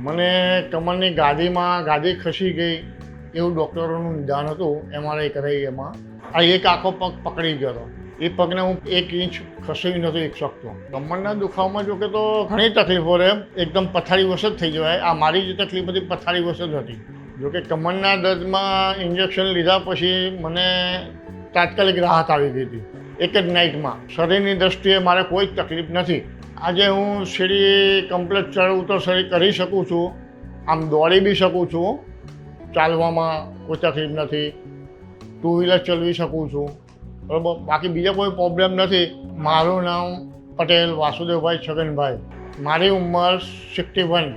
મને કમરની ગાદીમાં ગાદી ખસી ગઈ એવું ડૉક્ટરોનું નિદાન હતું એમઆરઆઈ કરાવી એમાં. આ એક આખો પગ પકડી ગયો. હતો એ પગને હું એક ઇંચ ખસી નથી એક શકતો. કમરના દુખાવામાં જોકે તો ઘણી તકલીફો રહે એકદમ પથારી વશ જ થઈ જવાય. આ મારી જે તકલીફ હતી, પથારી જ હતી. જોકે કમરના દર્દમાં ઇન્જેક્શન લીધા પછી મને તાત્કાલિક રાહત આવી ગઈ હતી. એક જ નાઇટમાં શરીરની દ્રષ્ટિએ મારે કોઈ તકલીફ નથી. આજે હું સીડી કમ્પ્લેટ ચડ ઉતર સરી કરી શકું છું. આમ દોડી બી શકું છું. ચાલવામાં કોઈ તકલીફ નથી. ટુ વ્હીલર ચલાવી શકું છું. બરાબર? બાકી બીજા કોઈ પ્રોબ્લેમ નથી. મારું નામ પટેલ વાસુદેવભાઈ છગનભાઈ. મારી ઉંમર સિક્સટી વન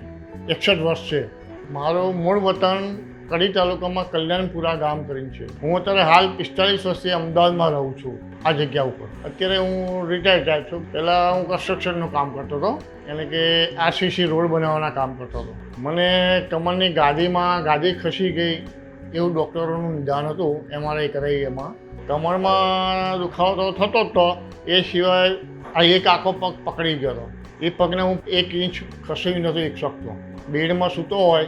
એકસઠ વર્ષ છે. મારું મૂળ વતન કડી તાલુકામાં કલ્યાણપુરા ગામ કરીને છે. હું અત્યારે હાલ પિસ્તાલીસ વર્ષથી અમદાવાદમાં રહું છું આ જગ્યા ઉપર. અત્યારે હું રિટાયર ટાઈપ છું. પહેલાં હું કન્સ્ટ્રક્શનનું કામ કરતો હતો. એટલે કે આરસીસી રોડ બનાવવાના કામ કરતો હતો. મને કમરની ગાદીમાં ગાદી ખસી ગઈ એવું ડૉક્ટરોનું નિદાન હતું. એમઆરઆઈ કરાવી એમાં. કમરમાં દુખાવો તો થતો જ તો. એ સિવાય આ એક આખો પગ પકડી ગયો હતો. એ પગને હું એક ઇંચ ખસી નથી શકતો. બેડમાં સૂતો હોય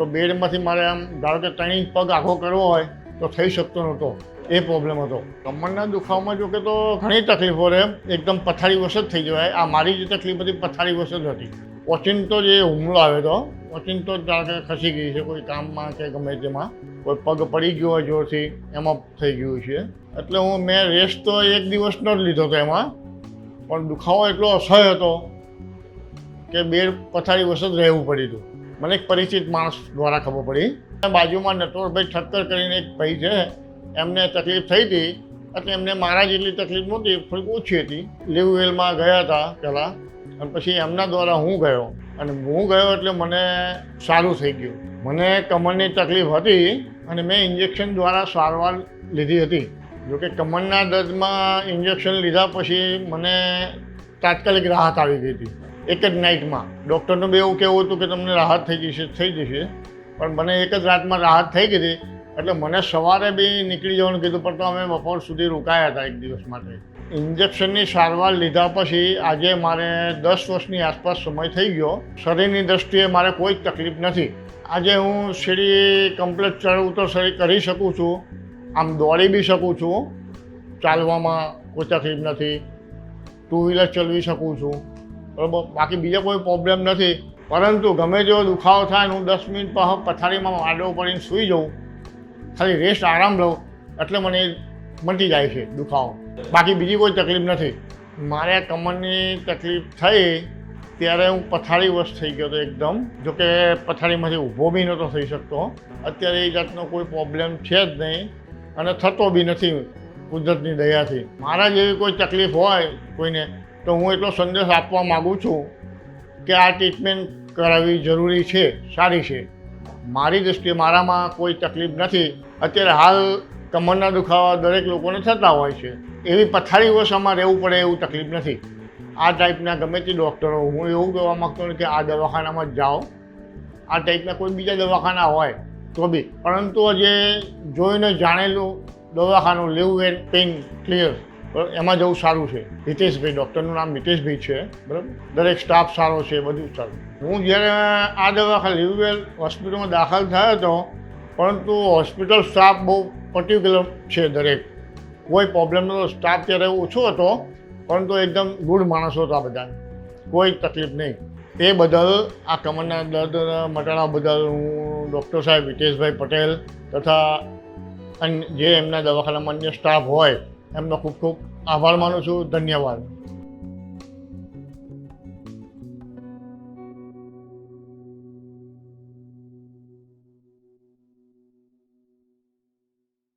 તો બેડમાંથી મારે આમ, ધારો કે ત્રણ પગ આખો કરવો હોય, તો થઈ શકતો નહોતો. એ પ્રોબ્લેમ હતો. કમરના દુખાવામાં જો કે તો ઘણી તકલીફો રહે. એકદમ પથારી વશ જ થઈ જવાય. આ મારી જે તકલીફ હતી, પથારી વશ જ હતી. ઓચિંતો જે હુમલો આવ્યો હતો ઓચિંતો જ ધારો કે ખસી ગઈ છે, કોઈ કામમાં કે ગમે તેમાં. કોઈ પગ પડી ગયો હોય જોરથી, એમાં થઈ ગયું છે. એટલે હું, મેં રેસ્ટ તો એક દિવસનો જ લીધો હતો એમાં. પણ દુખાવો એટલો અસહ્ય હતો કે બેડ પથારી વસત રહેવું પડ્યું હતું. મને એક પરિચિત માણસ દ્વારા ખબર પડી. બાજુમાં નટવરભાઈ ઠક્કર કરીને એક ભાઈ છે. એમને તકલીફ થઈ હતી એટલે એમને મારા જેટલી તકલીફ નહોતી, થોડીક ઓછી હતી. લીવવેલમાં ગયા હતા પહેલાં. અને પછી એમના દ્વારા હું ગયો. અને હું ગયો એટલે મને સારું થઈ ગયું. મને કમરની તકલીફ હતી અને મેં ઇન્જેક્શન દ્વારા સારવાર લીધી હતી. જોકે કમરના દર્દમાં ઇન્જેક્શન લીધા પછી મને તાત્કાલિક રાહત આવી ગઈ હતી. એક જ નાઇટમાં ડૉક્ટરનું બી એવું કહેવું હતું કે તમને રાહત થઈ જશે થઈ જશે. પણ મને એક જ રાતમાં રાહત થઈ ગઈ હતી. એટલે મને સવારે બી નીકળી જવાનું કીધું, પણ તો અમે બપોર સુધી રોકાયા હતા એક દિવસ માટે. ઇન્જેક્શનની સારવાર લીધા પછી આજે મારે દસ વર્ષની આસપાસ સમય થઈ ગયો. શરીરની દ્રષ્ટિએ મારે કોઈ જ તકલીફ નથી. આજે હું સીડી કમ્પ્લેટ ચડ ઉતર શરીર કરી શકું છું. આમ દોડી બી શકું છું. ચાલવામાં કોઈ તકલીફ નથી. ટુ વ્હીલર ચલાવી શકું છું. બરાબર બાકી બીજા કોઈ પ્રોબ્લેમ નથી. પરંતુ ગમે તેવો દુખાવો થાય હું દસ મિનિટ પર પથારીમાં આડો પડીને સૂઈ જાઉં, ખાલી રેસ્ટ આરામ લઉં, એટલે મને મટી જાય છે દુખાવો. બાકી બીજી કોઈ તકલીફ નથી. મારે કમરની તકલીફ થઈ, ત્યારે હું પથારી વશ થઈ ગયો હતો એકદમ. જોકે પથારીમાંથી ઊભો બી નહોતો થઈ શકતો. અત્યારે એ જાતનો કોઈ પ્રોબ્લેમ છે જ નહીં અને થતો બી નથી કુદરતની દયાથી. મારા જેવી કોઈ તકલીફ હોય કોઈને તો હું એટલો સંદેશ આપવા માગું છું કે આ ટ્રીટમેન્ટ કરાવવી જરૂરી છે, સારી છે. મારી દૃષ્ટિએ મારામાં કોઈ તકલીફ નથી. અત્યારે હાલ કમરના દુખાવા દરેક લોકોને થતા હોય છે. એવી પથારી વર્ષમાં રહેવું પડે એવું તકલીફ નથી. આ ટાઈપના ગમે તે ડૉક્ટરો હું એવું કહેવા માગતો કે આ દવાખાનામાં જ જાઓ. આ ટાઈપના કોઈ બીજા દવાખાના હોય તો બી. પરંતુ જે જોઈને જાણેલું દવાખાનું લીવ એન્ડ પેઇન ક્લિયર એમાં જવું સારું છે. હિતેશભાઈ ડૉક્ટરનું નામ હિતેશભાઈ છે. બરાબર? દરેક સ્ટાફ સારો છે, બધું સારું. હું જ્યારે આ દવાખા લિવવેલ હોસ્પિટલમાં દાખલ થયો હતો, પરંતુ હોસ્પિટલ સ્ટાફ બહુ પર્ટિક્યુલર છે દરેક. કોઈ પ્રોબ્લેમ નહોતો સ્ટાફ ત્યારે ઓછો હતો, પરંતુ એકદમ ગુડ માણસો હતા બધા કોઈ તકલીફ નહીં. તે બદલ આ કમરના દર્દ મટાડવા બદલ હું ડૉક્ટર સાહેબ હિતેશભાઈ પટેલ તથા જે એમના દવાખાનામાં અન્ય સ્ટાફ હોય એમનો ખૂબ ખૂબ આભાર માનું છું. ધન્યવાદ.